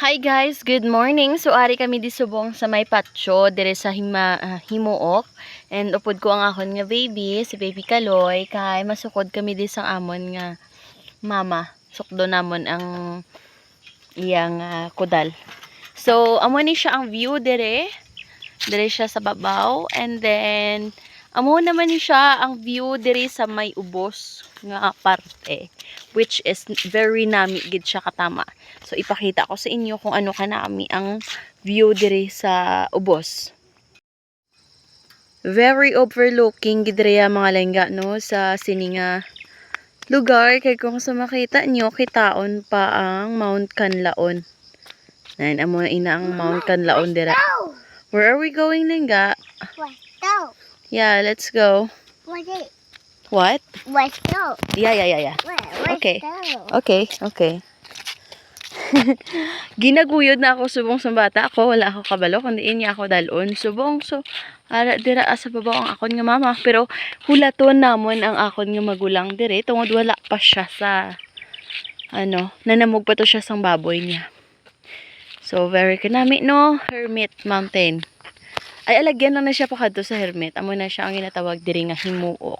Hi guys, good morning. So ari kami di subong sa may patio dire sa hima, ah, himuok. And upod ko ang akon nga baby, si baby Kaloy kay masukod kami di sang amon nga mama. Sukdo namon ang iyang ah, kudal. So amo ni siya ang view dire. Dire siya sa babaw and then amo naman ni siya ang view dire sa may ubos nga parte which is very nami gid siya katama. So ipakita ko sa inyo kung ano kanami ang view diri sa ubos. Very overlooking gid diri mga lengga no sa sininga lugar kay kung sa makita nyo kitaon pa ang Mount Canlaon. Nan amo na ina ang Mount Canlaon dira. Where are we going? Let's go! Yeah, let's go. What's it? What? Let's go! Yeah, yeah, yeah, yeah. Let's Okay. go! Okay, okay. Ginaguyod na ako subong sa bata ako, wala ako kabalo kundi inya ako dalon. Subong so ara dira sa babaw ang akon nga mama pero hulaton namon ang akon nga magulang dire tungod wala pa siya sa ano, nanamog pa to siya sang baboy niya. So very kanami no, Hermit Mountain. Ay alagyan lang na siya pa kadto sa Hermit. Amo na siya ang ginatawag diri nga himuok.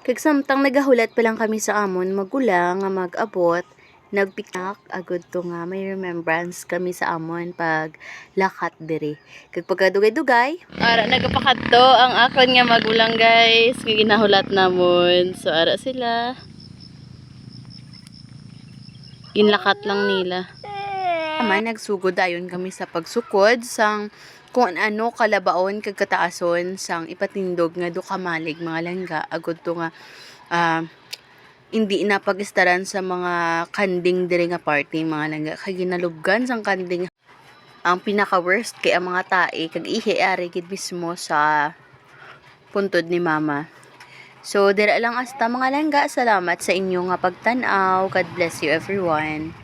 Kag samtang nagahulat pa lang kami sa amon magulang nga mag-abot, nagpiknak agud to nga may remembrance kami sa amon pag lakat diri. Kag pagkadugay-dugay, ara nagapakadto ang akon nga magulang guys, nga ginahulat namon. So ara sila. Ginlakat lang nila. Naman, nagsugod ayon kami sa pagsukod sang kung ano kalabaon kag kataason sang ipatindog nga dukamalig mga langga agud to nga ah, hindi na pagistaran sa mga kanding diri nga party mga langga kay ginalubgan sang kanding ang pinaka worst kay ang mga tae kag ihi ari gid mismo sa puntod ni mama So, dira lang asta mga langga. Salamat sa inyo nga pagtanaw. God bless you everyone.